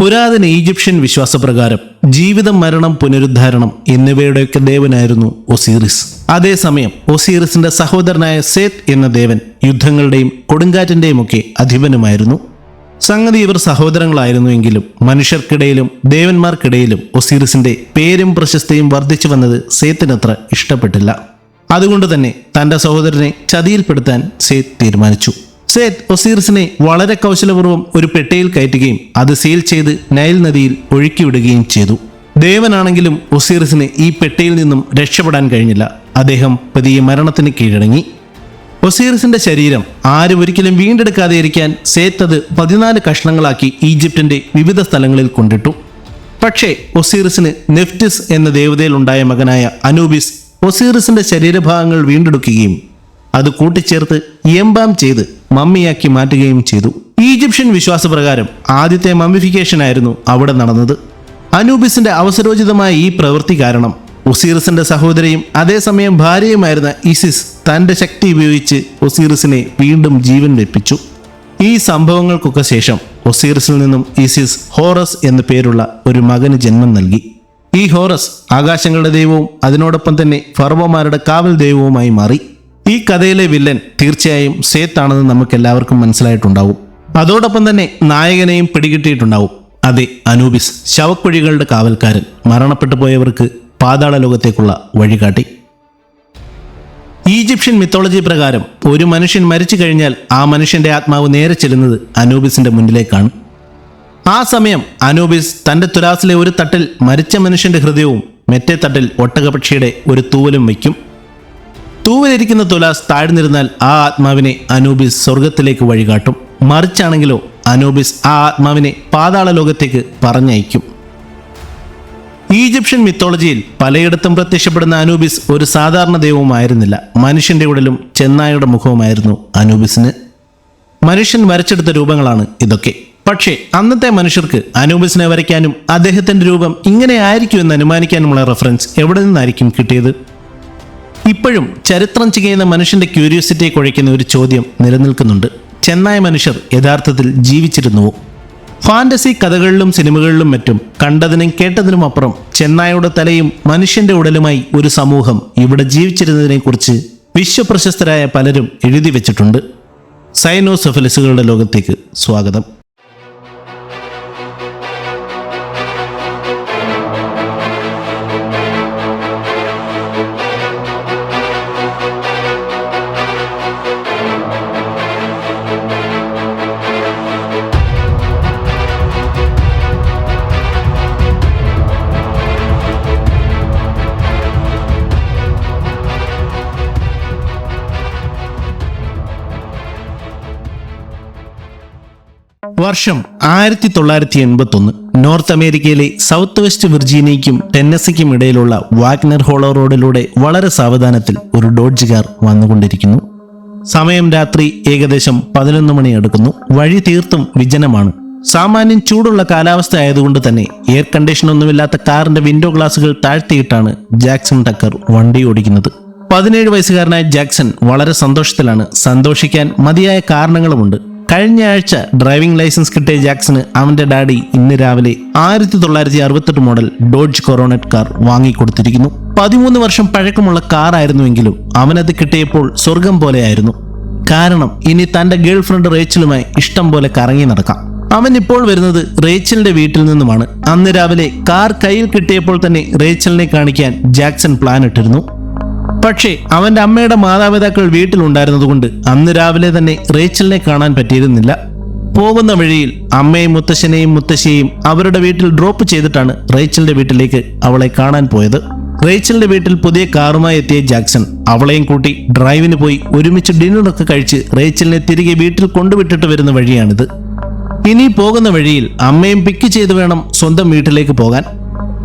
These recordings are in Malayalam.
പുരാതന ഈജിപ്ഷ്യൻ വിശ്വാസപ്രകാരം ജീവിതം മരണം പുനരുദ്ധാരണം എന്നിവയുടെയൊക്കെ ദേവനായിരുന്നു ഒസീറിസ്. അതേസമയം ഒസീറിസിന്റെ സഹോദരനായ സേത്ത് എന്ന ദേവൻ യുദ്ധങ്ങളുടെയും കൊടുങ്കാറ്റിന്റെയും ഒക്കെ അധിപനുമായിരുന്നു. സംഗതി ഇവർ സഹോദരങ്ങളായിരുന്നു എങ്കിലും മനുഷ്യർക്കിടയിലും ദേവന്മാർക്കിടയിലും ഒസീറിസിന്റെ പേരും പ്രശസ്തിയും വർദ്ധിച്ചു വന്നത് സേത്തിനത്ര ഇഷ്ടപ്പെട്ടില്ല. അതുകൊണ്ട് തന്നെ തന്റെ സഹോദരനെ ചതിയിൽപ്പെടുത്താൻ സേത്ത് തീരുമാനിച്ചു. സേത്ത് ഒസീറിസിനെ വളരെ കൗശലപൂർവം ഒരു പെട്ടയിൽ കയറ്റുകയും അത് സീൽ ചെയ്ത് നൈൽ നദിയിൽ ഒഴുക്കിവിടുകയും ചെയ്തു. ദേവനാണെങ്കിലും ഒസീറിസിന് ഈ പെട്ടയിൽ നിന്നും രക്ഷപ്പെടാൻ കഴിഞ്ഞില്ല. അദ്ദേഹം പതിയെ മരണത്തിന് കീഴടങ്ങി. ഒസീറിസിന്റെ ശരീരം ആരും ഒരിക്കലും വീണ്ടെടുക്കാതെ ഇരിക്കാൻ സേറ്റ് അത് പതിനാല് കഷ്ണങ്ങളാക്കി ഈജിപ്തിന്റെ വിവിധ സ്ഥലങ്ങളിൽ കൊണ്ടിട്ടു. പക്ഷേ ഒസീറിസിന് നെഫ്റ്റിസ് എന്ന ദേവതയിലുണ്ടായ മകനായ അനൂബിസ് ഒസീറിസിന്റെ ശരീരഭാഗങ്ങൾ വീണ്ടെടുക്കുകയും അത് കൂട്ടിച്ചേർത്ത് എംബാം ചെയ്ത് മമ്മിയാക്കി മാറ്റുകയും ചെയ്തു. ഈജിപ്ഷ്യൻ വിശ്വാസപ്രകാരം ആദ്യത്തെ മമ്മിഫിക്കേഷൻ ആയിരുന്നു അവിടെ നടന്നത്. അനൂബിസിന്റെ അവസരോചിതമായ ഈ പ്രവൃത്തി കാരണം ഒസീറിസിന്റെ സഹോദരിയും അതേസമയം ഭാര്യയുമായിരുന്ന ഇസിസ് തന്റെ ശക്തി ഉപയോഗിച്ച് ഒസീറിസിനെ വീണ്ടും ജീവൻ വെപ്പിച്ചു ഈ സംഭവങ്ങൾക്കൊക്കെ ശേഷം ഒസീറിസിൽ നിന്നും ഇസിസ് ഹോറസ് എന്നു പേരുള്ള ഒരു മകന് ജന്മം നൽകി. ഈ ഹോറസ് ആകാശങ്ങളുടെ ദൈവവും അതിനോടൊപ്പം തന്നെ ഫർവമാരുടെ കാവൽ ദൈവവുമായി മാറി. ഈ കഥയിലെ വില്ലൻ തീർച്ചയായും സേത്താണെന്ന് നമുക്ക് എല്ലാവർക്കും മനസ്സിലായിട്ടുണ്ടാവും. അതോടൊപ്പം തന്നെ നായകനെയും പിടികിട്ടിയിട്ടുണ്ടാവും. അതെ അനൂബിസ് ശവക്കുഴികളുടെ കാവൽക്കാരൻ മരണപ്പെട്ടു പോയവർക്ക് പാതാള ലോകത്തേക്കുള്ള വഴികാട്ടി. ഈജിപ്ഷ്യൻ മിത്തോളജി പ്രകാരം ഒരു മനുഷ്യൻ മരിച്ചു കഴിഞ്ഞാൽ ആ മനുഷ്യന്റെ ആത്മാവ് നേരെ ചെല്ലുന്നത് അനൂബിസിന്റെ മുന്നിലേക്കാണ്. ആ സമയം അനൂബിസ് തന്റെ തുലാസിലെ ഒരു തട്ടിൽ മരിച്ച മനുഷ്യന്റെ ഹൃദയവും മറ്റേ തട്ടിൽ ഒട്ടകപക്ഷിയുടെ ഒരു തൂവലും വയ്ക്കും. തൂവലിരിക്കുന്ന തുലാസ് താഴ്ന്നിരുന്നാൽ ആ ആത്മാവിനെ അനൂബിസ് സ്വർഗത്തിലേക്ക് വഴികാട്ടും. മറിച്ചാണെങ്കിലോ അനൂബിസ് ആ ആത്മാവിനെ പാതാള ലോകത്തേക്ക് പറഞ്ഞയക്കും. ഈജിപ്ഷ്യൻ മിത്തോളജിയിൽ പലയിടത്തും പ്രത്യക്ഷപ്പെടുന്ന അനൂബിസ് ഒരു സാധാരണ ദൈവവുമായിരുന്നില്ല. മനുഷ്യന്റെ ഉടലും ചെന്നായയുടെ മുഖവുമായിരുന്നു അനൂബിസിന് മനുഷ്യൻ വരച്ചെടുത്ത രൂപങ്ങളാണ് ഇതൊക്കെ. പക്ഷേ അന്നത്തെ മനുഷ്യർക്ക് അനൂബിസിനെ വരയ്ക്കാനും അദ്ദേഹത്തിന്റെ രൂപം ഇങ്ങനെ ആയിരിക്കും എന്ന് അനുമാനിക്കാനുമുള്ള റെഫറൻസ് എവിടെ നിന്നായിരിക്കും കിട്ടിയത്? ഇപ്പോഴും ചരിത്രം ചെയ്യുന്ന മനുഷ്യന്റെ ക്യൂരിയോസിറ്റിയെ കുഴയ്ക്കുന്ന ഒരു ചോദ്യം നിലനിൽക്കുന്നുണ്ട്. ചെന്നായ മനുഷ്യർ യഥാർത്ഥത്തിൽ ജീവിച്ചിരുന്നുവോ? ഫാന്റസി കഥകളിലും സിനിമകളിലും മറ്റും കണ്ടതിനും കേട്ടതിനും അപ്പുറം ചെന്നായയുടെ തലയും മനുഷ്യന്റെ ഉടലുമായി ഒരു സമൂഹം ഇവിടെ ജീവിച്ചിരുന്നതിനെക്കുറിച്ച് വിശ്വപ്രശസ്തരായ പലരും എഴുതി വെച്ചിട്ടുണ്ട്. സൈനോസെഫലിസുകളുടെ ലോകത്തേക്ക് സ്വാഗതം. വർഷം ആയിരത്തി തൊള്ളായിരത്തി എൺപത്തി ഒന്ന് നോർത്ത് അമേരിക്കയിലെ സൗത്ത് വെസ്റ്റ് വിർജീനിയയ്ക്കും ടെന്നസിക്കും ഇടയിലുള്ള വാഗ്നർ ഹോളോ റോഡിലൂടെ വളരെ സാവധാനത്തിൽ ഒരു ഡോഡ്ജ് കാർ വന്നുകൊണ്ടിരിക്കുന്നു. സമയം രാത്രി ഏകദേശം പതിനൊന്ന് മണി അടുക്കുന്നു. വഴി തീർത്തും വിജനമാണ്. സാമാന്യം ചൂടുള്ള കാലാവസ്ഥ ആയതുകൊണ്ട് തന്നെ എയർ കണ്ടീഷൻ ഒന്നുമില്ലാത്ത കാറിന്റെ വിൻഡോ ഗ്ലാസുകൾ താഴ്ത്തിയിട്ടാണ് ജാക്സൺ ടക്കർ വണ്ടി ഓടിക്കുന്നത്. പതിനേഴ് വയസ്സുകാരനായ ജാക്സൺ വളരെ സന്തോഷത്തിലാണ്. സന്തോഷിക്കാൻ മതിയായ കാരണങ്ങളുമുണ്ട്. കഴിഞ്ഞ ആഴ്ച ഡ്രൈവിംഗ് ലൈസൻസ് കിട്ടിയ ജാക്സന് അവന്റെ ഡാഡി ഇന്ന് രാവിലെ ആയിരത്തി തൊള്ളായിരത്തി അറുപത്തെട്ട് മോഡൽ ഡോഡ്ജ് കൊറോണറ്റ് കാർ വാങ്ങിക്കൊടുത്തിരിക്കുന്നു. പതിമൂന്ന് വർഷം പഴക്കമുള്ള കാർ ആയിരുന്നുവെങ്കിലും അവനത് കിട്ടിയപ്പോൾ സ്വർഗം പോലെയായിരുന്നു. കാരണം ഇനി തന്റെ ഗേൾഫ്രണ്ട് റേച്ചലുമായി ഇഷ്ടം പോലെ കറങ്ങി നടക്കാം. അവൻ ഇപ്പോൾ വരുന്നത് റേച്ചലിന്റെ വീട്ടിൽ നിന്നുമാണ്. അന്ന് രാവിലെ കാർ കയ്യിൽ കിട്ടിയപ്പോൾ തന്നെ റേച്ചലിനെ കാണിക്കാൻ ജാക്സൺ പ്ലാൻ ഇട്ടിരുന്നു. പക്ഷേ അവന്റെ അമ്മയുടെ മാതാപിതാക്കൾ വീട്ടിലുണ്ടായിരുന്നതുകൊണ്ട് അന്ന് രാവിലെ തന്നെ റേച്ചലിനെ കാണാൻ പറ്റിയിരുന്നില്ല. പോകുന്ന വഴിയിൽ അമ്മയും മുത്തശ്ശനെയും മുത്തശ്ശിയെയും അവരുടെ വീട്ടിൽ ഡ്രോപ്പ് ചെയ്തിട്ടാണ് റേച്ചലിന്റെ വീട്ടിലേക്ക് അവളെ കാണാൻ പോയത്. റേച്ചലിന്റെ വീട്ടിൽ പുതിയ കാറുമായി എത്തിയ ജാക്സൺ അവളെയും കൂട്ടി ഡ്രൈവിന് പോയി ഒരുമിച്ച് ഡിന്നറൊക്കെ കഴിച്ച് റേച്ചലിനെ തിരികെ വീട്ടിൽ കൊണ്ടുവിട്ടിട്ട് വരുന്ന വഴിയാണിത്. ഇനി പോകുന്ന വഴിയിൽ അമ്മയും പിക്ക് ചെയ്ത് വേണം സ്വന്തം വീട്ടിലേക്ക് പോകാൻ.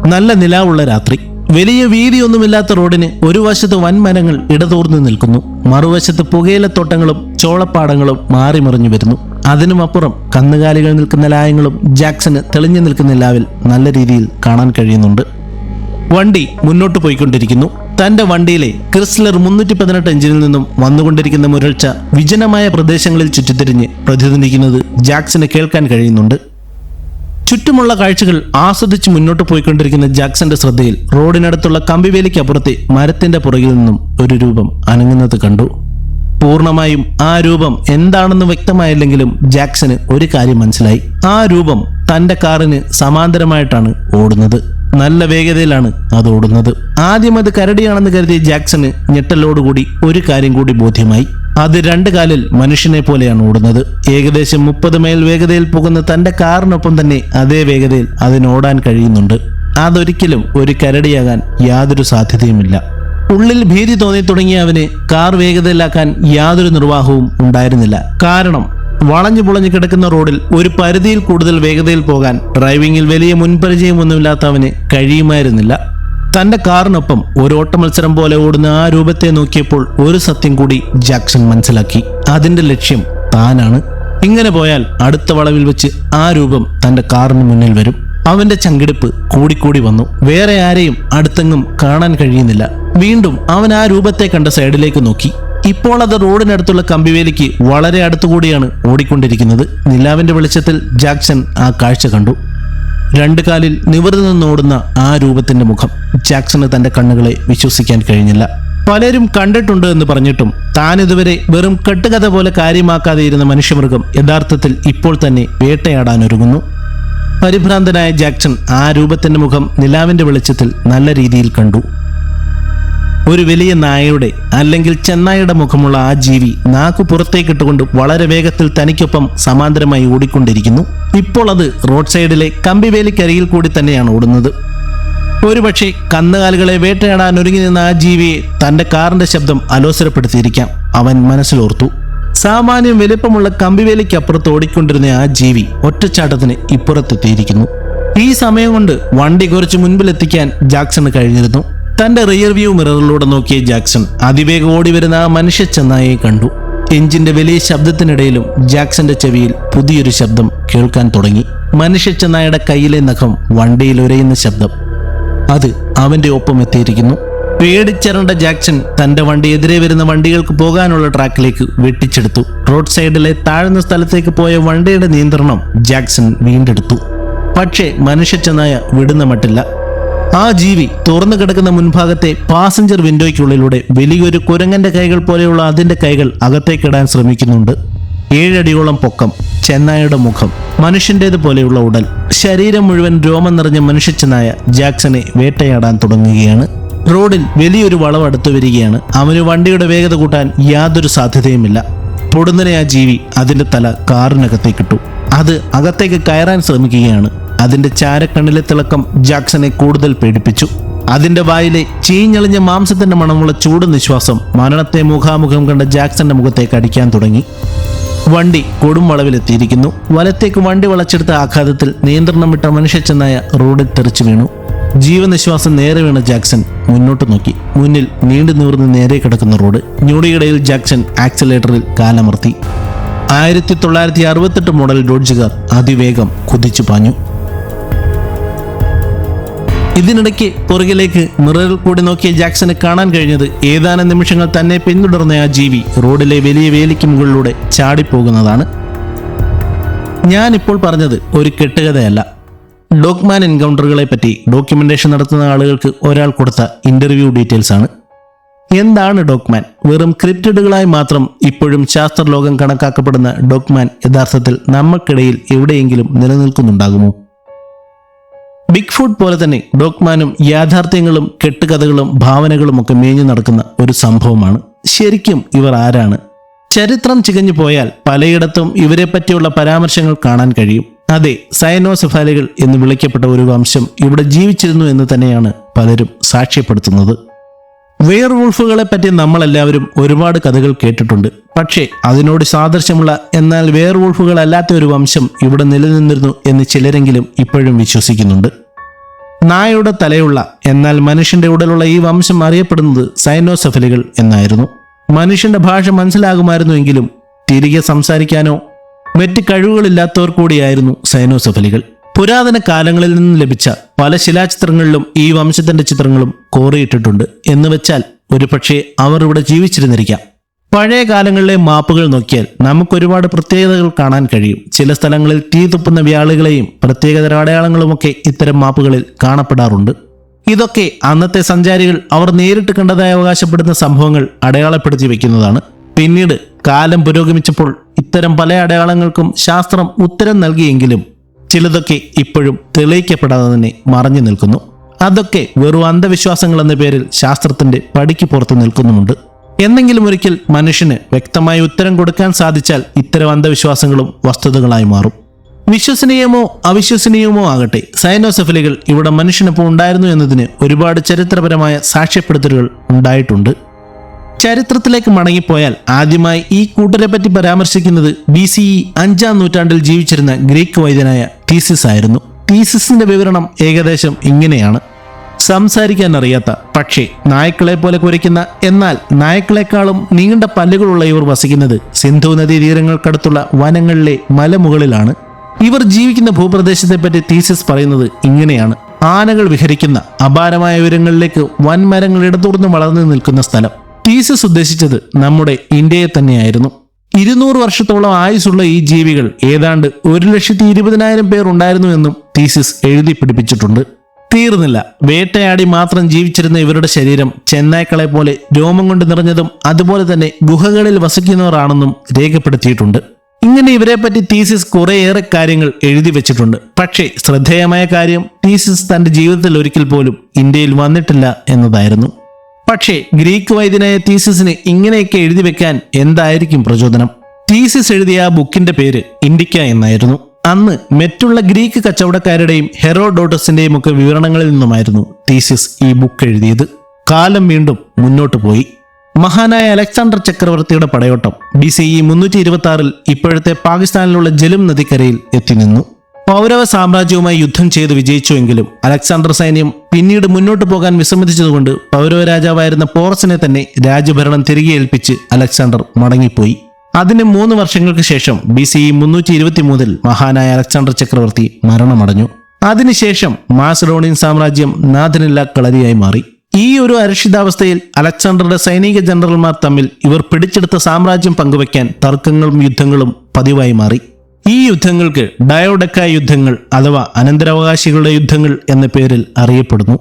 നല്ല നിലാവുള്ള രാത്രി. വലിയ വീതിയൊന്നുമില്ലാത്ത റോഡിന് ഒരു വശത്ത് വൻമരങ്ങൾ ഇടതൂർന്നു നിൽക്കുന്നു. മറുവശത്ത് പുകയിലത്തോട്ടങ്ങളും ചോളപ്പാടങ്ങളും മാറിമറിഞ്ഞു വരുന്നു. അതിനുമപ്പുറം കന്നുകാലികൾ നിൽക്കുന്ന ലായങ്ങളും ജാക്സന് തെളിഞ്ഞു നിൽക്കുന്ന ലാവിൽ നല്ല രീതിയിൽ കാണാൻ കഴിയുന്നുണ്ട്. വണ്ടി മുന്നോട്ട് പോയിക്കൊണ്ടിരിക്കുന്നു. തന്റെ വണ്ടിയിലെ ക്രിസ്ലർ മുന്നൂറ്റി പതിനെട്ട് എഞ്ചിനിൽ നിന്നും വന്നുകൊണ്ടിരിക്കുന്ന മുരൾച്ച വിജനമായ പ്രദേശങ്ങളിൽ ചുറ്റിത്തിരിഞ്ഞ് പ്രതിധ്വനിക്കുന്നത് ജാക്സന് കേൾക്കാൻ കഴിയുന്നുണ്ട്. ചുറ്റുമുള്ള കാഴ്ചകൾ ആസ്വദിച്ച് മുന്നോട്ട് പോയിക്കൊണ്ടിരിക്കുന്ന ജാക്സന്റെ ശ്രദ്ധയിൽ റോഡിനടുത്തുള്ള കമ്പിവേലിക്കപ്പുറത്തെ മരത്തിന്റെ പുറകിൽ നിന്നും ഒരു രൂപം അനങ്ങുന്നത് കണ്ടു. പൂർണമായും ആ രൂപം എന്താണെന്ന് വ്യക്തമായില്ലെങ്കിലും ജാക്സന് ഒരു കാര്യം മനസ്സിലായി. ആ രൂപം തന്റെ കാറിന് സമാന്തരമായിട്ടാണ് ഓടുന്നത്. നല്ല വേഗതയിലാണ് അത് ഓടുന്നത്. ആദ്യം അത് കരടിയാണെന്ന് കരുതിയ ജാക്സന് ഞെട്ടലോടുകൂടി ഒരു കാര്യം കൂടി ബോധ്യമായി. അത് രണ്ട് കാലിൽ മനുഷ്യനെ പോലെയാണ് ഓടുന്നത്. ഏകദേശം മുപ്പത് മൈൽ വേഗതയിൽ പോകുന്ന തന്റെ കാറിനൊപ്പം തന്നെ അതേ വേഗതയിൽ അതിനോടാൻ കഴിയുന്നുണ്ട്. അതൊരിക്കലും ഒരു കരടിയാകാൻ യാതൊരു സാധ്യതയുമില്ല. ഉള്ളിൽ ഭീതി തോന്നി തുടങ്ങിയ അവന് കാർ വേഗതയിലാക്കാൻ യാതൊരു നിർവാഹവും ഉണ്ടായിരുന്നില്ല. കാരണം വളഞ്ഞു പുളഞ്ഞു കിടക്കുന്ന റോഡിൽ ഒരു പരിധിയിൽ കൂടുതൽ വേഗതയിൽ പോകാൻ ഡ്രൈവിംഗിൽ വലിയ മുൻപരിചയമൊന്നുമില്ലാത്ത അവന് കഴിയുമായിരുന്നില്ല. തന്റെ കാറിനൊപ്പം ഒരു ഓട്ടമത്സരം പോലെ ഓടുന്ന ആ രൂപത്തെ നോക്കിയപ്പോൾ ഒരു സത്യം കൂടി ജാക്സൺ മനസ്സിലാക്കി. അതിന്റെ ലക്ഷ്യം താനാണ്. ഇങ്ങനെ പോയാൽ അടുത്ത വളവിൽ വെച്ച് ആ രൂപം തന്റെ കാറിന് മുന്നിൽ വരും. അവന്റെ ചങ്കിടിപ്പ് കൂടിക്കൂടി വന്നു. വേറെ ആരെയും അടുത്തെങ്ങും കാണാൻ കഴിയുന്നില്ല. വീണ്ടും അവൻ ആ രൂപത്തെ കണ്ട സൈഡിലേക്ക് നോക്കി. ഇപ്പോൾ അത് റോഡിനടുത്തുള്ള കമ്പിവേലിക്ക് വളരെ അടുത്തുകൂടിയാണ് ഓടിക്കൊണ്ടിരിക്കുന്നത്. നിലാവിന്റെ വെളിച്ചത്തിൽ ജാക്സൺ ആ കാഴ്ച കണ്ടു. രണ്ട് കാലിൽ നിവർന്നു നിന്നോടുന്ന ആ രൂപത്തിന്റെ മുഖം ജാക്സണ് തന്റെ കണ്ണുകളെ വിശ്വസിക്കാൻ കഴിഞ്ഞില്ല. പലരും കണ്ടിട്ടുണ്ട് എന്ന് പറഞ്ഞിട്ടും താൻ ഇതുവരെ വെറും കെട്ടുകഥ പോലെ കാര്യമാക്കാതെ ഇരുന്ന മനുഷ്യമൃഗം യഥാർത്ഥത്തിൽ ഇപ്പോൾ തന്നെ വേട്ടയാടാൻ ഒരുങ്ങുന്നു. പരിഭ്രാന്തനായ ജാക്സൺ ആ രൂപത്തിന്റെ മുഖം നിലാവിന്റെ വെളിച്ചത്തിൽ നല്ല രീതിയിൽ കണ്ടു. ഒരു വലിയ നായയുടെ അല്ലെങ്കിൽ ചെന്നായയുടെ മുഖമുള്ള ആ ജീവി നാക്കു പുറത്തേക്കിട്ടുകൊണ്ട് വളരെ വേഗത്തിൽ തനിക്കൊപ്പം സമാന്തരമായി ഓടിക്കൊണ്ടിരിക്കുന്നു. ഇപ്പോൾ അത് റോഡ് സൈഡിലെ കമ്പിവേലിക്കരിയിൽ കൂടി തന്നെയാണ് ഓടുന്നത്. ഒരുപക്ഷെ കന്നുകാലികളെ വേട്ടയാടാൻ ഒരുങ്ങി നിന്ന ആ ജീവിയെ തന്റെ കാറിന്റെ ശബ്ദം അലോസരപ്പെടുത്തിയിരിക്കാം. അവൻ മനസ്സിലോർത്തു. സാമാന്യം വലിപ്പമുള്ള കമ്പിവേലിക്കപ്പുറത്ത് ഓടിക്കൊണ്ടിരുന്ന ആ ജീവി ഒറ്റച്ചാട്ടത്തിന് ഇപ്പുറത്തെത്തിയിരിക്കുന്നു. ഈ സമയം കൊണ്ട് വണ്ടി കുറച്ച് മുൻപിലെത്തിക്കാൻ ജാക്സണ് കഴിഞ്ഞിരുന്നു. തന്റെ റിയർ വ്യൂ മിററിലൂടെ നോക്കിയ ജാക്സൺ അതിവേഗം ഓടി വരുന്ന ആ മനുഷ്യ ചെന്നായെ കണ്ടു. എഞ്ചിന്റെ വലിയ ശബ്ദത്തിനിടയിലും ജാക്സന്റെ ചെവിയിൽ പുതിയൊരു ശബ്ദം കേൾക്കാൻ തുടങ്ങി. മനുഷ്യ ചെന്നായുടെ കയ്യിലെ നഖം വണ്ടിയിൽ ഉരയുന്ന ശബ്ദം. അത് അവന്റെ ഒപ്പം എത്തിയിരിക്കുന്നു. പേടിച്ചിരണ്ട ജാക്സൺ തന്റെ വണ്ടി എതിരെ വരുന്ന വണ്ടികൾക്ക് പോകാനുള്ള ട്രാക്കിലേക്ക് വെട്ടിച്ചെടുത്തു. റോഡ് സൈഡിലെ താഴ്ന്ന സ്ഥലത്തേക്ക് പോയ വണ്ടിയുടെ നിയന്ത്രണം ജാക്സൺ വീണ്ടെടുത്തു. പക്ഷേ മനുഷ്യ ചെന്നായ വിടുന്ന മട്ടില്ല. ആ ജീവി തുറന്നു കിടക്കുന്ന മുൻഭാഗത്തെ പാസഞ്ചർ വിൻഡോയ്ക്കുള്ളിലൂടെ വലിയൊരു കുരങ്ങന്റെ കൈകൾ പോലെയുള്ള അതിന്റെ കൈകൾ അകത്തേക്കിടാൻ ശ്രമിക്കുന്നുണ്ട്. ഏഴടിയോളം പൊക്കം ചെന്നായയുടെ മുഖം മനുഷ്യന്റേത് പോലെയുള്ള ഉടൽ. ശരീരം മുഴുവൻ രോമം നിറഞ്ഞ മനുഷ്യച്ചനായ ജാക്സനെ വേട്ടയാടാൻ തുടങ്ങുകയാണ്. റോഡിൽ വലിയൊരു വളവ് അടുത്തു വരികയാണ്. അവന് വണ്ടിയുടെ വേഗത കൂട്ടാൻ യാതൊരു സാധ്യതയുമില്ല. പൊടുന്നനെ ആ ജീവി അതിന്റെ തല കാറിനകത്തേക്കിട്ടു. അത് അകത്തേക്ക് കയറാൻ ശ്രമിക്കുകയാണ്. അതിന്റെ ചാരക്കണ്ണിലെ തിളക്കം ജാക്സനെ കൂടുതൽ പേടിപ്പിച്ചു. അതിന്റെ വായിലെ ചീഞ്ഞളിഞ്ഞ മാംസത്തിന്റെ മണമുള്ള ചൂട് നിശ്വാസം മരണത്തെ മുഖാമുഖം കണ്ട ജാക്സന്റെ മുഖത്തേക്ക് അടിക്കാൻ തുടങ്ങി. വണ്ടി കൊടും വളവിലെത്തിയിരിക്കുന്നു. വലത്തേക്ക് വണ്ടി വളച്ചെടുത്ത ആഘാതത്തിൽ നിയന്ത്രണം വിട്ട മനുഷ്യച്ചെന്നായ റോഡിൽ തെറിച്ചു വീണു. ജീവനിശ്വാസം നേരെ വീണ ജാക്സൺ മുന്നോട്ട് നോക്കി. മുന്നിൽ നീണ്ടു നിവർന്ന് നേരെ കിടക്കുന്ന റോഡ്. ഞൊടിയിടയിൽ ജാക്സൺ ആക്സിലേറ്ററിൽ കാലമർത്തി. ആയിരത്തി തൊള്ളായിരത്തി അറുപത്തെട്ട് മോഡൽ ഡോഡ്ജുകാർ അതിവേഗം കുതിച്ചു പാഞ്ഞു. ഇതിനിടയ്ക്ക് പുറകിലേക്ക് മിററിൽ കൂടി നോക്കിയ ജാക്സന് കാണാൻ കഴിഞ്ഞത് ഏതാനും നിമിഷങ്ങൾ തന്നെ പിന്തുടർന്ന ആ ജീവി. റോഡിലെ വലിയ വേലിക്ക് മുകളിലൂടെ ചാടിപ്പോകുന്നതാണ്. ഞാനിപ്പോൾ പറഞ്ഞത് ഒരു കെട്ടുകഥയല്ല. ഡോക്മാൻ എൻകൗണ്ടറുകളെ പറ്റി ഡോക്യുമെന്റേഷൻ നടത്തുന്ന ആളുകൾക്ക് ഒരാൾ കൊടുത്ത ഇന്റർവ്യൂ ഡീറ്റെയിൽസ് ആണ്. എന്താണ് ഡോക്മാൻ? വെറും ക്രിപ്റ്റിഡുകളായി മാത്രം ഇപ്പോഴും ശാസ്ത്രലോകം കണക്കാക്കപ്പെടുന്ന ഡോക്മാൻ യഥാർത്ഥത്തിൽ നമ്മൾക്കിടയിൽ എവിടെയെങ്കിലും നിലനിൽക്കുന്നുണ്ടാകുമോ? ബിഗ് ഫുഡ് പോലെ തന്നെ ഡോക്മാനും യാഥാർത്ഥ്യങ്ങളും കെട്ടുകഥകളും ഭാവനകളും ഒക്കെ മേഞ്ഞു നടക്കുന്ന ഒരു സംഭവമാണ്. ശരിക്കും ഇവർ ആരാണ്? ചരിത്രം ചികഞ്ഞു പോയാൽ പലയിടത്തും ഇവരെ പറ്റിയുള്ള പരാമർശങ്ങൾ കാണാൻ കഴിയും. അതെ സയനോസെഫാലികൾ എന്ന് വിളിക്കപ്പെട്ട ഒരു വംശം ഇവിടെ ജീവിച്ചിരുന്നു എന്ന് തന്നെയാണ് പലരും സാക്ഷ്യപ്പെടുത്തുന്നത്. വെയർ വുൾഫുകളെ പറ്റി നമ്മളെല്ലാവരും ഒരുപാട് കഥകൾ കേട്ടിട്ടുണ്ട്. പക്ഷേ അതിനോട് സാദൃശ്യമുള്ള എന്നാൽ വെയർ വുൾഫുകളല്ലാത്ത ഒരു വംശം ഇവിടെ നിലനിന്നിരുന്നു എന്ന് ചിലരെങ്കിലും ഇപ്പോഴും വിശ്വസിക്കുന്നുണ്ട്. നായയുടെ തലയുള്ള എന്നാൽ മനുഷ്യന്റെ ഉടലുള്ള ഈ വംശം അറിയപ്പെടുന്നത് സൈനോസഫലുകൾ എന്നായിരുന്നു. മനുഷ്യന്റെ ഭാഷ മനസ്സിലാകുമായിരുന്നുവെങ്കിലും തിരികെ സംസാരിക്കാനോ മറ്റ് കഴിവുകളില്ലാത്തവർ കൂടിയായിരുന്നു സൈനോസെഫലുകൾ. പുരാതന കാലങ്ങളിൽ നിന്ന് ലഭിച്ച പല ശിലാചിത്രങ്ങളിലും ഈ വംശത്തിന്റെ ചിത്രങ്ങളും കോറിയിട്ടിട്ടുണ്ട്. എന്ന് വെച്ചാൽ ഒരുപക്ഷെ അവർ ഇവിടെ ജീവിച്ചിരുന്നിരിക്കാം. പഴയ കാലങ്ങളിലെ മാപ്പുകൾ നോക്കിയാൽ നമുക്ക് ഒരുപാട് പ്രത്യേകതകൾ കാണാൻ കഴിയും. ചില സ്ഥലങ്ങളിൽ തീ തുപ്പുന്ന വ്യാളുകളെയും പ്രത്യേകതര അടയാളങ്ങളുമൊക്കെ ഇത്തരം മാപ്പുകളിൽ കാണപ്പെടാറുണ്ട്. ഇതൊക്കെ അന്നത്തെ സഞ്ചാരികൾ അവർ നേരിട്ട് കണ്ടതായി അവകാശപ്പെടുന്ന സംഭവങ്ങൾ അടയാളപ്പെടുത്തി വെക്കുന്നതാണ് പിന്നീട് കാലം പുരോഗമിച്ചപ്പോൾ ഇത്തരം പല അടയാളങ്ങൾക്കും ശാസ്ത്രം ഉത്തരം നൽകിയെങ്കിലും ചിലതൊക്കെ ഇപ്പോഴും തെളിയിക്കപ്പെടാതെ തന്നെ മറഞ്ഞു നിൽക്കുന്നു. അതൊക്കെ വെറും അന്ധവിശ്വാസങ്ങൾ എന്ന പേരിൽ ശാസ്ത്രത്തിന്റെ പടിക്ക് പുറത്ത് നിൽക്കുന്നുമുണ്ട്. എന്നെങ്കിലും ഒരിക്കൽ മനുഷ്യന് വ്യക്തമായ ഉത്തരം കൊടുക്കാൻ സാധിച്ചാൽ ഇത്തരം അന്ധവിശ്വാസങ്ങളും വസ്തുതകളായി മാറും. വിശ്വസനീയമോ അവിശ്വസനീയമോ ആകട്ടെ സൈനോസെഫലികൾ ഇവിടെ മനുഷ്യനൊപ്പം ഉണ്ടായിരുന്നു എന്നതിന് ഒരുപാട് ചരിത്രപരമായ സാക്ഷ്യപ്പെടുത്തലുകൾ ഉണ്ടായിട്ടുണ്ട്. ചരിത്രത്തിലേക്ക് മടങ്ങിപ്പോയാൽ ആദ്യമായി ഈ കൂട്ടരെ പറ്റി പരാമർശിക്കുന്നത് ബി സി ഇ അഞ്ചാം നൂറ്റാണ്ടിൽ ജീവിച്ചിരുന്ന ഗ്രീക്ക് വൈദ്യനായ ടീസിസ് ആയിരുന്നു. ടീസിസിന്റെ വിവരണം ഏകദേശം ഇങ്ങനെയാണ്. സംസാരിക്കാൻ അറിയാത്ത പക്ഷേ നായ്ക്കളെ പോലെ കുരയ്ക്കുന്ന എന്നാൽ നായ്ക്കളെക്കാളും നീണ്ട പല്ലുകളുള്ള ഇവർ വസിക്കുന്നത് സിന്ധു നദീ തീരങ്ങൾക്കടുത്തുള്ള വനങ്ങളിലെ മലമുകളിലാണ്. ഇവർ ജീവിക്കുന്ന ഭൂപ്രദേശത്തെപ്പറ്റി തീസിസ് പറയുന്നത് ഇങ്ങനെയാണ്. ആനകൾ വിഹരിക്കുന്ന അപാരമായ ഉയരങ്ങളിലേക്ക് വൻമരങ്ങൾ ഇടതൂർന്ന് വളർന്നു നിൽക്കുന്ന സ്ഥലം. തീസിസ് ഉദ്ദേശിച്ചത് നമ്മുടെ ഇന്ത്യയെ തന്നെയായിരുന്നു. ഇരുന്നൂറ് വർഷത്തോളം ആയുസുള്ള ഈ ജീവികൾ ഏതാണ്ട് ഒരു ലക്ഷത്തി ഇരുപതിനായിരം പേർ ഉണ്ടായിരുന്നു എന്നും തീസിസ് എഴുതി പിടിപ്പിച്ചിട്ടുണ്ട്. തീർന്നില്ല. വേട്ടയാടി മാത്രം ജീവിച്ചിരുന്ന ഇവരുടെ ശരീരം ചെന്നായ്ക്കളെ പോലെ രോമം കൊണ്ട് നിറഞ്ഞതും അതുപോലെ തന്നെ ഗുഹകളിൽ വസിക്കുന്നവരാണെന്നും രേഖപ്പെടുത്തിയിട്ടുണ്ട്. ഇങ്ങനെ ഇവരെപ്പറ്റി തീസിസ് കുറേയേറെ കാര്യങ്ങൾ എഴുതി വെച്ചിട്ടുണ്ട്. പക്ഷേ ശ്രദ്ധേയമായ കാര്യം തീസിസ് തന്റെ ജീവിതത്തിൽ ഒരിക്കൽ പോലും ഇന്ത്യയിൽ വന്നിട്ടില്ല എന്നതായിരുന്നു. പക്ഷേ ഗ്രീക്ക് വൈദ്യനായ തീസിസിന് ഇങ്ങനെയൊക്കെ എഴുതി വെക്കാൻ എന്തായിരിക്കും പ്രചോദനം? തീസിസ് എഴുതിയ ആ ബുക്കിന്റെ പേര് ഇൻഡിക്ക എന്നായിരുന്നു. അന്ന് മറ്റുള്ള ഗ്രീക്ക് കച്ചവടക്കാരുടെയും ഹെറോഡോട്ടസിന്റെയും ഒക്കെ വിവരണങ്ങളിൽ നിന്നുമായിരുന്നു തീസിസ് ഈ ബുക്ക് എഴുതിയത്. കാലം വീണ്ടും മുന്നോട്ട് പോയി. മഹാനായ അലക്സാണ്ടർ ചക്രവർത്തിയുടെ പടയോട്ടം ബി സി ഇ മുന്നൂറ്റി ഇരുപത്തി ആറിൽ ഇപ്പോഴത്തെ പാകിസ്ഥാനിലുള്ള ജലും നദിക്കരയിൽ എത്തി നിന്നു. പൗരവ സാമ്രാജ്യവുമായി യുദ്ധം ചെയ്ത് വിജയിച്ചുവെങ്കിലും അലക്സാണ്ടർ സൈന്യം പിന്നീട് മുന്നോട്ട് പോകാൻ വിസമ്മതിച്ചതുകൊണ്ട് പൗരവ രാജാവായിരുന്ന പോറസിനെ തന്നെ രാജ്യഭരണം തിരികെ ഏൽപ്പിച്ച് അലക്സാണ്ടർ മടങ്ങിപ്പോയി. അതിന് മൂന്ന് വർഷങ്ങൾക്ക് ശേഷം ബി സി മുന്നൂറ്റി ഇരുപത്തി മൂന്നിൽ മഹാനായ അലക്സാണ്ടർ ചക്രവർത്തി മരണമടഞ്ഞു. അതിനുശേഷം മാസഡോണിയൻ സാമ്രാജ്യം നാഥനില്ല കളരിയായി മാറി. ഈ ഒരു അരക്ഷിതാവസ്ഥയിൽ അലക്സാണ്ടറുടെ സൈനിക ജനറൽമാർ തമ്മിൽ ഇവർ പിടിച്ചെടുത്ത സാമ്രാജ്യം പങ്കുവയ്ക്കാൻ തർക്കങ്ങളും യുദ്ധങ്ങളും പതിവായി മാറി. ഈ യുദ്ധങ്ങൾക്ക് ഡയോഡക്ക യുദ്ധങ്ങൾ അഥവാ അനന്തരാവകാശികളുടെ യുദ്ധങ്ങൾ എന്ന പേരിൽ അറിയപ്പെടുന്നു.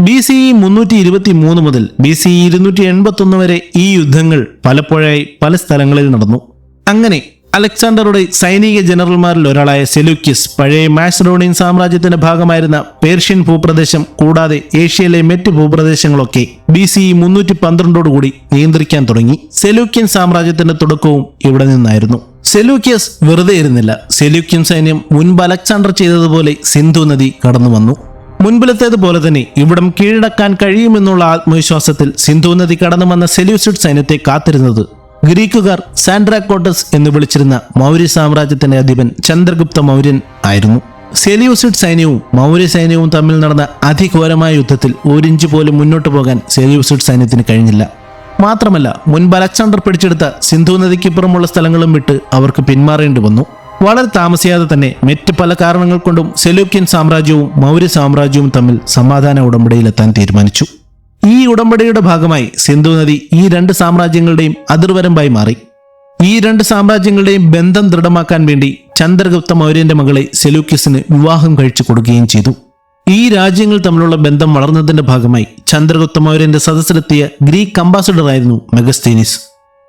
ബി സി ഇ മുന്നൂറ്റി ഇരുപത്തി മൂന്ന് മുതൽ ബി സി ഇരുന്നൂറ്റി എൺപത്തി ഒന്ന് വരെ ഈ യുദ്ധങ്ങൾ പലപ്പോഴായി പല സ്ഥലങ്ങളിൽ നടന്നു. അങ്ങനെ അലക്സാണ്ടറുടെ സൈനിക ജനറൽമാരിൽ ഒരാളായ സെലൂക്കിയസ് പഴയ മാസഡോണിയൻ സാമ്രാജ്യത്തിന്റെ ഭാഗമായിരുന്ന പേർഷ്യൻ ഭൂപ്രദേശം കൂടാതെ ഏഷ്യയിലെ മറ്റ് ഭൂപ്രദേശങ്ങളൊക്കെ ബി സി മുന്നൂറ്റി പന്ത്രണ്ടോടുകൂടി നിയന്ത്രിക്കാൻ തുടങ്ങി. സെലൂക്യൻ സാമ്രാജ്യത്തിന്റെ തുടക്കവും ഇവിടെ നിന്നായിരുന്നു. സെലൂക്യസ് വെറുതെ ഇരുന്നില്ല. സെലൂക്യൻ സൈന്യം മുൻപ് അലക്സാണ്ടർ ചെയ്തതുപോലെ സിന്ധു നദി കടന്നു വന്നു. മുൻപിലത്തേതുപോലെ തന്നെ ഇവിടം കീഴടക്കാൻ കഴിയുമെന്നുള്ള ആത്മവിശ്വാസത്തിൽ സിന്ധു നദി കടന്നു വന്ന സെലൂസിഡ് സൈന്യത്തെ കാത്തിരുന്നത് ഗ്രീക്കുകാർ സാൻഡ്രാക്കോട്ടസ് എന്ന് വിളിച്ചിരുന്ന മൗര്യ സാമ്രാജ്യത്തിന്റെ അധിപൻ ചന്ദ്രഗുപ്ത മൗര്യൻ ആയിരുന്നു. സെലിയോസിഡ് സൈന്യവും മൗര്യ സൈന്യവും തമ്മിൽ നടന്ന അതിഘോരമായ യുദ്ധത്തിൽ ഒരിഞ്ച് പോലും മുന്നോട്ട് പോകാൻ സെലിയോസിഡ് സൈന്യത്തിന് കഴിഞ്ഞില്ല. മാത്രമല്ല മുൻപ് അലക്സാണ്ടർ പിടിച്ചെടുത്ത സിന്ധു നദിക്കിപ്പുറമുള്ള സ്ഥലങ്ങളും വിട്ട് അവർക്ക് പിന്മാറേണ്ടി വന്നു. വളരെ താമസിയാതെ തന്നെ മറ്റ് പല കാരണങ്ങൾ കൊണ്ടും സെലൂക്യൻ സാമ്രാജ്യവും മൗര്യ സാമ്രാജ്യവും തമ്മിൽ സമാധാന ഉടമ്പടിയിലെത്താൻ തീരുമാനിച്ചു. ഈ ഉടമ്പടിയുടെ ഭാഗമായി സിന്ധു നദി ഈ രണ്ട് സാമ്രാജ്യങ്ങളുടെയും അതിർവരമ്പായി മാറി. ഈ രണ്ട് സാമ്രാജ്യങ്ങളുടെയും ബന്ധം ദൃഢമാക്കാൻ വേണ്ടി ചന്ദ്രഗുപ്ത മൗര്യന്റെ മകളെ സെലൂക്യസിന് വിവാഹം കഴിച്ചു കൊടുക്കുകയും ചെയ്തു. ഈ രാജ്യങ്ങൾ തമ്മിലുള്ള ബന്ധം വളർന്നതിന്റെ ഭാഗമായി ചന്ദ്രഗുപ്ത മൗര്യന്റെ സദസ്സിലെത്തിയ ഗ്രീക്ക് അംബാസഡർ ആയിരുന്നു മെഗസ്തീനിസ്.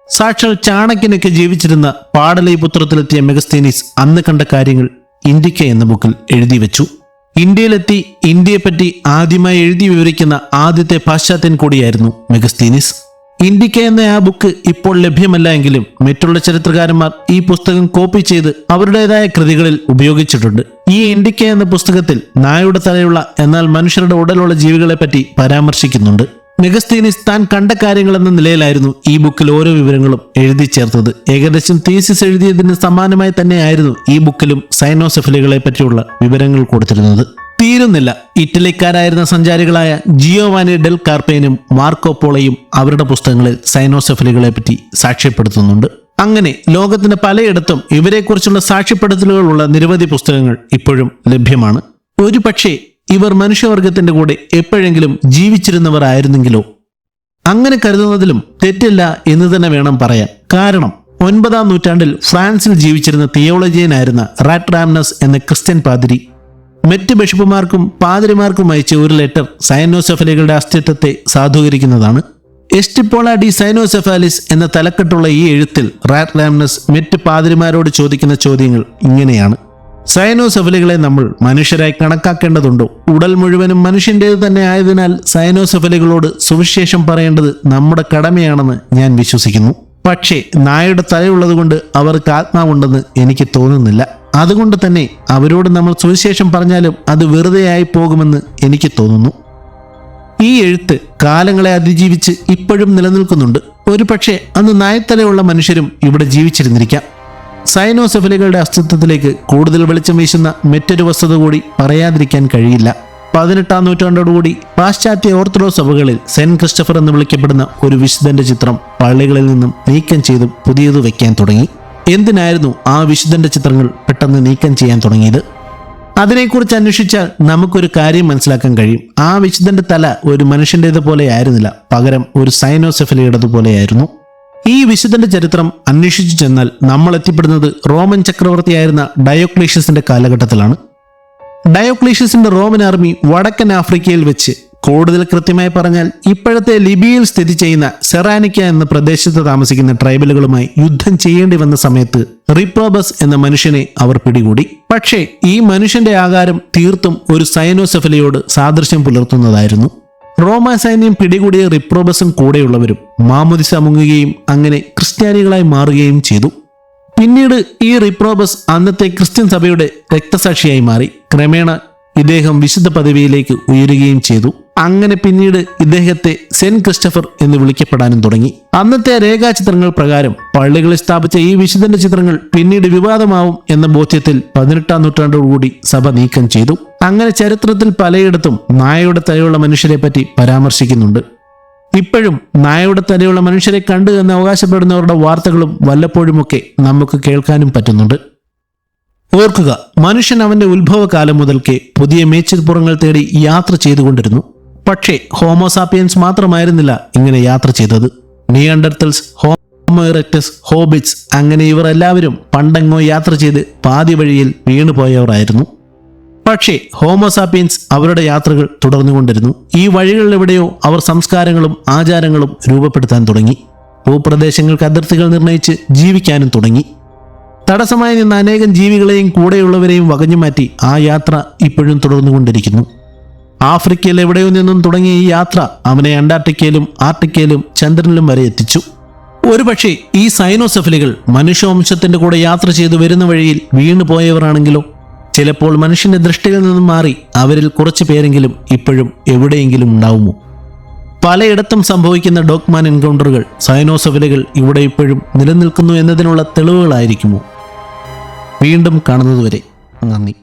സാക്ഷാൽ ചാണക്യനൊക്കെ ജീവിച്ചിരുന്ന പാടലൈപുത്രത്തിലെത്തിയ മെഗസ്തീനിസ് അന്ന് കണ്ട കാര്യങ്ങൾ ഇന്ത്യക്ക എന്ന ബുക്കിൽ എഴുതി വെച്ചു. ഇന്ത്യയിലെത്തി ഇന്ത്യയെപ്പറ്റി ആദ്യമായി എഴുതി വിവരിക്കുന്ന ആദ്യത്തെ പാശ്ചാത്യൻ കൂടിയായിരുന്നു മെഗസ്തീനിസ്. ഇന്ത്യക്ക എന്ന ആ ബുക്ക് ഇപ്പോൾ ലഭ്യമല്ല എങ്കിലും മറ്റുള്ള ചരിത്രകാരന്മാർ ഈ പുസ്തകം കോപ്പി ചെയ്ത് അവരുടേതായ കൃതികളിൽ ഉപയോഗിച്ചിട്ടുണ്ട്. ഈ ഇന്ത്യക്ക എന്ന പുസ്തകത്തിൽ നായയുടെ തലയുള്ള എന്നാൽ മനുഷ്യരുടെ ഉടലുള്ള ജീവികളെ പറ്റി പരാമർശിക്കുന്നുണ്ട്. മെഗസ്തീനിസ് താൻ കണ്ട കാര്യങ്ങൾ എന്ന നിലയിലായിരുന്നു ഈ ബുക്കിൽ ഓരോ വിവരങ്ങളും എഴുതി ചേർത്തത്. ഏകദേശം തീസിസ് എഴുതിയതിന് സമാനമായി തന്നെയായിരുന്നു ഈ ബുക്കിലും സൈനോസെഫലികളെ പറ്റിയുള്ള വിവരങ്ങൾ കൊടുത്തിരുന്നത്. തീരുന്നില്ല. ഇറ്റലിക്കാരായിരുന്ന സഞ്ചാരികളായ ജിയോവാനി ഡെൽ കാർപ്പേനും മാർക്കോ പോളയും അവരുടെ പുസ്തകങ്ങളിൽ സൈനോസെഫലികളെ പറ്റി സാക്ഷ്യപ്പെടുത്തുന്നുണ്ട്. അങ്ങനെ ലോകത്തിന്റെ പലയിടത്തും ഇവരെക്കുറിച്ചുള്ള സാക്ഷ്യപ്പെടുത്തലുകളുള്ള നിരവധി പുസ്തകങ്ങൾ ഇപ്പോഴും ലഭ്യമാണ്. ഒരു പക്ഷേ ഇവർ മനുഷ്യവർഗത്തിന്റെ കൂടെ എപ്പോഴെങ്കിലും ജീവിച്ചിരുന്നവർ ആയിരുന്നെങ്കിലോ? അങ്ങനെ കരുതുന്നതിലും തെറ്റില്ല എന്ന് തന്നെ വേണം പറയാൻ. കാരണം ഒൻപതാം നൂറ്റാണ്ടിൽ ഫ്രാൻസിൽ ജീവിച്ചിരുന്ന തിയോളജിയനായിരുന്ന റാറ്റ് റാംനസ് എന്ന ക്രിസ്ത്യൻ പാതിരി മറ്റ് ബിഷപ്പുമാർക്കും പാതിരിമാർക്കും അയച്ച ഒരു ലെറ്റർ സൈനോസെഫലികളുടെ അസ്തിത്വത്തെ സാധൂകരിക്കുന്നതാണ്. എസ്റ്റിപ്പോള ഡി സൈനോസെഫാലിസ് എന്ന തലക്കെട്ടുള്ള ഈ എഴുത്തിൽ റാറ്റ് റാംനസ് മറ്റ് പാതിരിമാരോട് ചോദിക്കുന്ന ചോദ്യങ്ങൾ ഇങ്ങനെയാണ്. സൈനോസെഫലുകളെ നമ്മൾ മനുഷ്യരായി കണക്കാക്കേണ്ടതുണ്ടോ. ഉടൽ മുഴുവനും മനുഷ്യന്റേത് തന്നെ ആയതിനാൽ സൈനോസെഫലുകളോട് സുവിശേഷം പറയേണ്ടത് നമ്മുടെ കടമയാണെന്ന് ഞാൻ വിശ്വസിക്കുന്നു. പക്ഷേ നായയുടെ തലയുള്ളതുകൊണ്ട് അവർക്ക് ആത്മാവുണ്ടെന്ന് എനിക്ക് തോന്നുന്നില്ല. അതുകൊണ്ട് തന്നെ അവരോട് നമ്മൾ സുവിശേഷം പറഞ്ഞാലും അത് വെറുതെയായി പോകുമെന്ന് എനിക്ക് തോന്നുന്നു. ഈ എഴുത്ത് കാലങ്ങളെ അതിജീവിച്ച് ഇപ്പോഴും നിലനിൽക്കുന്നുണ്ട്. ഒരുപക്ഷെ അന്ന് നായത്തലയുള്ള മനുഷ്യരും ഇവിടെ ജീവിച്ചിരുന്നിരിക്കാം. സൈനോസെഫലുകളുടെ അസ്തിത്വത്തിലേക്ക് കൂടുതൽ വെളിച്ചം വീശുന്ന മറ്റൊരു വസ്തുത കൂടി പറയാതിരിക്കാൻ കഴിയില്ല. പതിനെട്ടാം നൂറ്റാണ്ടോടുകൂടി പാശ്ചാത്യ ഓർത്തഡോക്സ് സഭകളിൽ സെന്റ് ക്രിസ്റ്റഫർ എന്ന് വിളിക്കപ്പെടുന്ന ഒരു വിശുദ്ധന്റെ ചിത്രം പള്ളികളിൽ നിന്നും നീക്കം ചെയ്ത് പുതിയത് വയ്ക്കാൻ തുടങ്ങി. എന്തിനായിരുന്നു ആ വിശുദ്ധന്റെ ചിത്രങ്ങൾ പെട്ടെന്ന് നീക്കം ചെയ്യാൻ തുടങ്ങിയത്? അതിനെക്കുറിച്ച് അന്വേഷിച്ചാൽ നമുക്കൊരു കാര്യം മനസ്സിലാക്കാൻ കഴിയും. ആ വിശുദ്ധന്റെ തല ഒരു മനുഷ്യന്റേത് പോലെ ആയിരുന്നില്ല പകരം ഒരു സൈനോസെഫലിയുടേതുപോലെയായിരുന്നു ഈ വിശുദ്ധന്റെ ചരിത്രം അന്വേഷിച്ചു ചെന്നാൽ നമ്മൾ എത്തിപ്പെടുന്നത് റോമൻ ചക്രവർത്തിയായിരുന്ന ഡയോക്ലീഷ്യസിന്റെ കാലഘട്ടത്തിലാണ്. ഡയോക്ലീഷ്യസിന്റെ റോമൻ ആർമി വടക്കൻ ആഫ്രിക്കയിൽ വെച്ച് കൂടുതൽ കൃത്യമായി പറഞ്ഞാൽ ഇപ്പോഴത്തെ ലിബിയയിൽ സ്ഥിതി ചെയ്യുന്ന സെറാനിക്ക എന്ന പ്രദേശത്ത് താമസിക്കുന്ന ട്രൈബലുകളുമായി യുദ്ധം ചെയ്യേണ്ടി വന്ന സമയത്ത് റിപ്രോബസ് എന്ന മനുഷ്യനെ അവർ പിടികൂടി. പക്ഷേ ഈ മനുഷ്യന്റെ ആകാരം തീർത്തും ഒരു സൈനോസെഫലിയോട് സാദൃശ്യം പുലർത്തുന്നതായിരുന്നു. റോമ സൈന്യം പിടികൂടിയ റിപ്രോബസും കൂടെയുള്ളവരും മാമുദിസ മുങ്ങുകയും അങ്ങനെ ക്രിസ്ത്യാനികളായി മാറുകയും ചെയ്തു. പിന്നീട് ഈ റിപ്രോബസ് അന്നത്തെ ക്രിസ്ത്യൻ സഭയുടെ രക്തസാക്ഷിയായി മാറി. ക്രമേണ ഇദ്ദേഹം വിശുദ്ധ പദവിയിലേക്ക് ഉയരുകയും ചെയ്തു. അങ്ങനെ പിന്നീട് ഇദ്ദേഹത്തെ സെന്റ് ക്രിസ്റ്റഫർ എന്ന് വിളിക്കപ്പെടാനും തുടങ്ങി. അന്നത്തെ രേഖാചിത്രങ്ങൾ പ്രകാരം പള്ളികളിൽ സ്ഥാപിച്ച ഈ വിശുദ്ധന്റെ ചിത്രങ്ങൾ പിന്നീട് വിവാദമാവും എന്ന ബോധ്യത്തിൽ പതിനെട്ടാം നൂറ്റാണ്ടോടുകൂടി സഭ നീക്കം ചെയ്തു. അങ്ങനെ ചരിത്രത്തിൽ പലയിടത്തും നായയുടെ തലയുള്ള മനുഷ്യരെ പറ്റി പരാമർശിക്കുന്നുണ്ട്. ഇപ്പോഴും നായയുടെ തലയുള്ള മനുഷ്യരെ കണ്ടു എന്ന് അവകാശപ്പെടുന്നവരുടെ വാർത്തകളും വല്ലപ്പോഴുമൊക്കെ നമുക്ക് കേൾക്കാനും പറ്റുന്നുണ്ട്. ഓർക്കുക മനുഷ്യൻ അവന്റെ ഉത്ഭവകാലം മുതൽക്കേ പുതിയ മേച്ചിൽപ്പുറങ്ങൾ തേടി യാത്ര ചെയ്തുകൊണ്ടിരുന്നു. പക്ഷേ ഹോമോസാപ്പിയൻസ് മാത്രമായിരുന്നില്ല ഇങ്ങനെ യാത്ര ചെയ്തത്. നിയണ്ടർത്തൽസ് ഹോമോ ഇറക്ടസ് ഹോബിറ്റ്സ് അങ്ങനെ ഇവർ എല്ലാവരും പണ്ടെങ്ങോ യാത്ര ചെയ്ത് പാതി വഴിയിൽ വീണുപോയവരായിരുന്നു. പക്ഷേ ഹോമോസാപ്പിയൻസ് അവരുടെ യാത്രകൾ തുടർന്നുകൊണ്ടിരുന്നു. ഈ വഴികളിലെവിടെയോ അവർ സംസ്കാരങ്ങളും ആചാരങ്ങളും രൂപപ്പെടുത്താൻ തുടങ്ങി. ഭൂപ്രദേശങ്ങൾക്ക് അതിർത്തികൾ നിർണയിച്ച് ജീവിക്കാനും തുടങ്ങി. തടസ്സമായി നിന്ന് അനേകം ജീവികളെയും കൂടെയുള്ളവരെയും വകഞ്ഞുമാറ്റി ആ യാത്ര ഇപ്പോഴും തുടർന്നുകൊണ്ടിരിക്കുന്നു. ആഫ്രിക്കയിൽ എവിടെയോ നിന്നും തുടങ്ങിയ ഈ യാത്ര അവനെ അന്റാർട്ടിക്കയിലും ആർട്ടിക്കയിലും ചന്ദ്രനിലും വരെ എത്തിച്ചു. ഒരുപക്ഷെ ഈ സൈനോസെഫലുകൾ മനുഷ്യവംശത്തിന്റെ കൂടെ യാത്ര ചെയ്തു വരുന്ന വഴിയിൽ വീണു പോയവരാണെങ്കിലോ? ചിലപ്പോൾ മനുഷ്യന്റെ ദൃഷ്ടിയിൽ നിന്നും മാറി അവരിൽ കുറച്ചു പേരെങ്കിലും ഇപ്പോഴും എവിടെയെങ്കിലും ഉണ്ടാവുമോ? പലയിടത്തും സംഭവിക്കുന്ന ഡോക്മാൻ എൻകൗണ്ടറുകൾ സൈനോസെഫലുകൾ ഇവിടെ ഇപ്പോഴും നിലനിൽക്കുന്നു എന്നതിനുള്ള തെളിവുകളായിരിക്കുമോ? വീണ്ടും കാണുന്നതുവരെ നന്ദി.